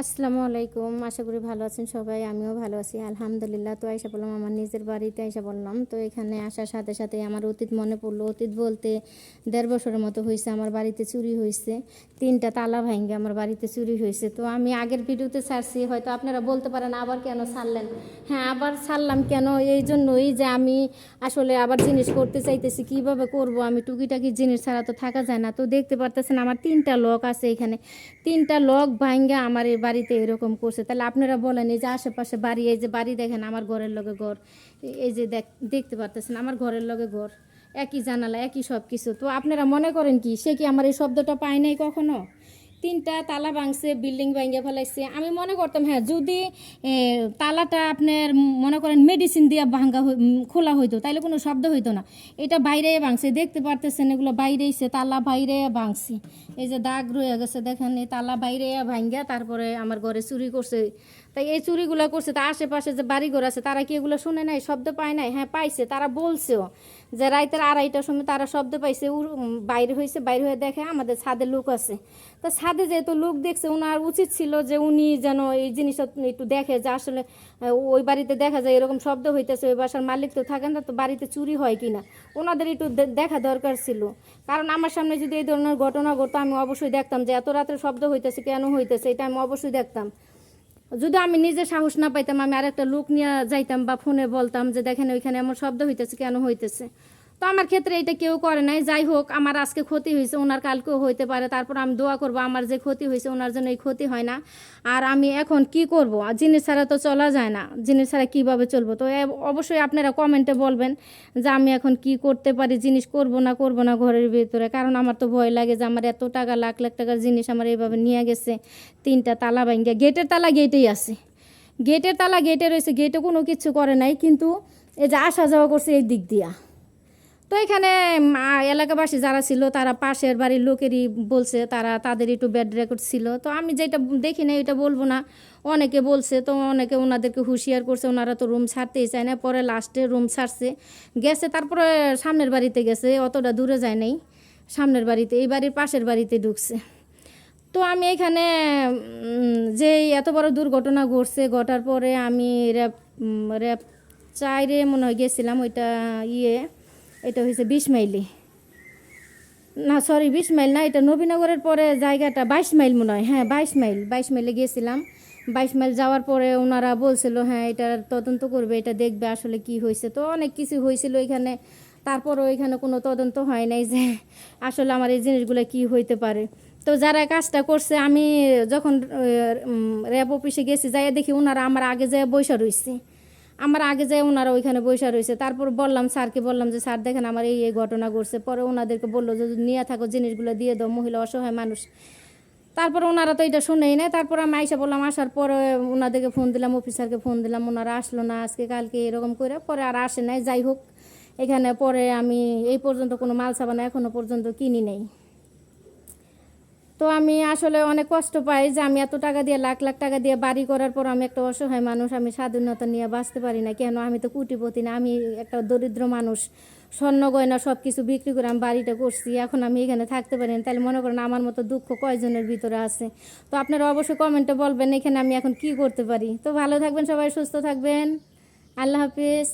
আসসালামু আলাইকুম। আশা করি ভালো আছেন সবাই, আমিও ভালো আছি। আলহামদুলিল্লাহ, তো আইসা বললাম আমার নিজের বাড়িতে আইসা বললাম। তো এখানে আসার সাথে সাথে আমার অতীত মনে পড়ল। অতীত বলতে দেড় বছরের মতো হয়েছে, আমার বাড়িতে চুরি হয়েছে। তিনটা তালা ভাঙ্গে আমার বাড়িতে চুরি হয়েছে। তো আমি আগের ভিডিওতে ছাড়ছি, হয়তো আপনারা বলতে পারেন আবার কেন ছাড়লেন। হ্যাঁ আবার ছাড়লাম কেন? এই জন্যই যে আমি আসলে আবার জিনিস করতে চাইতেছি, কীভাবে করব? আমি টুকিটাকি জিনিস ছাড়া তো থাকা যায় না। তো দেখতে পারতেছেন আমার তিনটা লক আছে এখানে। তিনটা লক ভাঙ্গা আমার বাড়িতে এরকম করছে। তাহলে আপনারা বলেন, এই যে আশেপাশে বাড়ি, এই যে বাড়ি দেখেন আমার ঘরের লগে ঘর, এই যে দেখ, দেখতে পারতেছেন আমার ঘরের লগে ঘর, একই জানালা, একই সব কিছু তো আপনারা মনে করেন কি, সে কি আমার এই শব্দটা পায় নাই কখনো? তিনটা তালা ভাঙছে, বিল্ডিং ভাঙে ফেলাইছে। আমি মনে করতাম হ্যাঁ যদি তালাটা আপনার মনে করেন মেডিসিন দিয়ে ভাঙ্গা খোলা হইতো, তাইলে কোনো শব্দ হইতো না। এটা বাইরে ভাঙছে, দেখতে পারতেছেন, এগুলো বাইরেইছে, তালা বাইরে ভাঙছে। এই যে দাগ রয়ে গেছে, দেখেন, এই তালা বাইরে ভাঙ্গা, তারপরে আমার ঘরে চুরি করছে। তাই এই চুরিগুলো করছে, তা আশেপাশে যে বাড়িঘর আছে, তারা কি এগুলো শুনে নাই, শব্দ পায় নাই? হ্যাঁ পাইছে, তারা বলছেও যে রাইতের আড়াইটার সময় তারা শব্দ পাইছে বাইরে হয়েছে বাইরে হয়ে দেখে আমাদের ছাদে লোক আছে। তা ছাদে যেহেতু লোক দেখছে ওনার উচিত ছিল যে উনি যেন এই জিনিসটা একটু দেখে যে আসলে ওই বাড়িতে দেখা যায় এরকম শব্দ হইতেছে, ওই বাসার মালিক তো থাকেন না, তো বাড়িতে চুরি হয় কিনা? ওনাদের একটু দেখা দরকার ছিল। কারণ আমার সামনে যদি এই ধরনের ঘটনা ঘটতো, আমি অবশ্যই দেখতাম যে এত রাত্রে শব্দ হইতেছে, কেন হইতেছে, এটা আমি অবশ্যই দেখতাম। যদি আমি নিজে সাহস না পাইতাম, আমি আরেকটা লোক নিয়ে যাইতাম বা ফোনে বলতাম যে, দেখেন, ওইখানে এমন শব্দ হইতেছে, কেন হইতেছে? তো আমার ক্ষেত্রে এটা কেউ করে নাই। যাই হোক, আমার আজকে ক্ষতি হয়েছে, ওনার কালকেও হইতে পারে। তারপর আমি দোয়া করব, আমার যে ক্ষতি হয়েছে, ওনার জন্য এই ক্ষতি হয় না। আর আমি এখন কি করব? জিনিস ছাড়া তো চলা যায় না। জিনিস ছাড়া কীভাবে চলবো? তো অবশ্যই আপনারা কমেন্টে বলবেন যে আমি এখন কি করতে পারি, জিনিস করব না করব না ঘরের ভিতরে। কারণ আমার তো ভয় লাগে যে আমার এত টাকা, লাখ লাখ টাকার জিনিস আমার এইভাবে নিয়ে গেছে, তিনটা তালা ভাঙ্গা গেটের তালা গেটেই আছে। গেটের তালা গেটে রয়েছে, গেটে কোনো কিছু করে নাই। কিন্তু এই যে আসা যাওয়া করছে এই দিক দিয়া। তো এখানে এলাকাবাসী যারা ছিল তারা পাশের বাড়ির লোকেরই বলছে তারা তাদের একটু ব্যাড রেকর্ড ছিল। তো আমি যেটা দেখি না এটা বলব না। অনেকে বলছে তো অনেকে ওনাদেরকে হুঁশিয়ার করছে ওনারা তো রুম ছাড়তেই চায় না। পরে লাস্টে রুম ছাড়ছে। গেছে তারপরে সামনের বাড়িতে গেছে অতটা দূরে যায় নাই। সামনের বাড়িতে এই বাড়ির পাশের বাড়িতে ঢুকছে। তো আমি এখানে যে এত বড় দুর্ঘটনা ঘটছে ঘটার পরে আমি র্যাব উম, র্যাব চাইরে মনে হয় গেছিলাম ওইটা ইয়ে। এটা হয়েছে বিশ মাইলি। না সরি বিশ মাইল না, এটা নবীনগরের পরে জায়গাটা বাইশ মাইল মনে হয়। হ্যাঁ বাইশ মাইল, বাইশ মাইলে গিয়েছিলাম। বাইশ মাইল যাওয়ার পরে ওনারা বলছিল হ্যাঁ এটা তদন্ত করবে, এটা দেখবে আসলে কি হয়েছে তো অনেক কিছু হয়েছিল এখানে। তারপরও এখানে কোনো তদন্ত হয় নাই যে আসলে আমার এই জিনিসগুলো কি হইতে পারে। তো যারা কাজটা করছে, আমি যখন র্যাব অফিসে গেছি যাই দেখি ওনারা আমার আগে যায় বৈশা রয়েছে আমার আগে যায় ওনারা ওইখানে বসে রয়েছে। তারপর বললাম, স্যারকে বললাম যে, স্যার, দেখেন আমার এই এই ঘটনা ঘটছে। পরে ওনাদেরকে বলল যদি নিয়ে থাকো, জিনিসগুলো দিয়ে দাও, মহিলা অসহায় মানুষ। তারপর ওনারা তো এটা শুনেই না তারপর আমি আইসা বললাম, আসার পরে ওনাদেরকে ফোন দিলাম, অফিসারকে ফোন দিলাম, ওনারা আসলো না আজকে, কালকে, এরকম করে। পরে আর আসে নাই। যাই হোক, এখানে পরে আমি এই পর্যন্ত কোনো মাল সাবানা এখনও পর্যন্ত কিনি নেই। তো আমি আসলে অনেক কষ্ট পাই যে আমি এত টাকা দিয়ে, লাখ লাখ টাকা দিয়ে বাড়ি করার পর আমি একটা অসহায় মানুষ, আমি স্বাধীনতা নিয়ে বাঁচতে পারি না। কেন? আমি তো কুটিপতি না, আমি একটা দরিদ্র মানুষ। স্বর্ণ গয়না সব কিছু বিক্রি করে আমি বাড়িটা করছি, এখন আমি এখানে থাকতে পারি না। তাহলে মনে করেন আমার মতো দুঃখ কয়জনের ভিতরে আছে? তো আপনারা অবশ্যই কমেন্টে বলবেন, এখানে আমি এখন কি করতে পারি? তো ভালো থাকবেন সবাই, সুস্থ থাকবেন। আল্লাহ হাফিজ।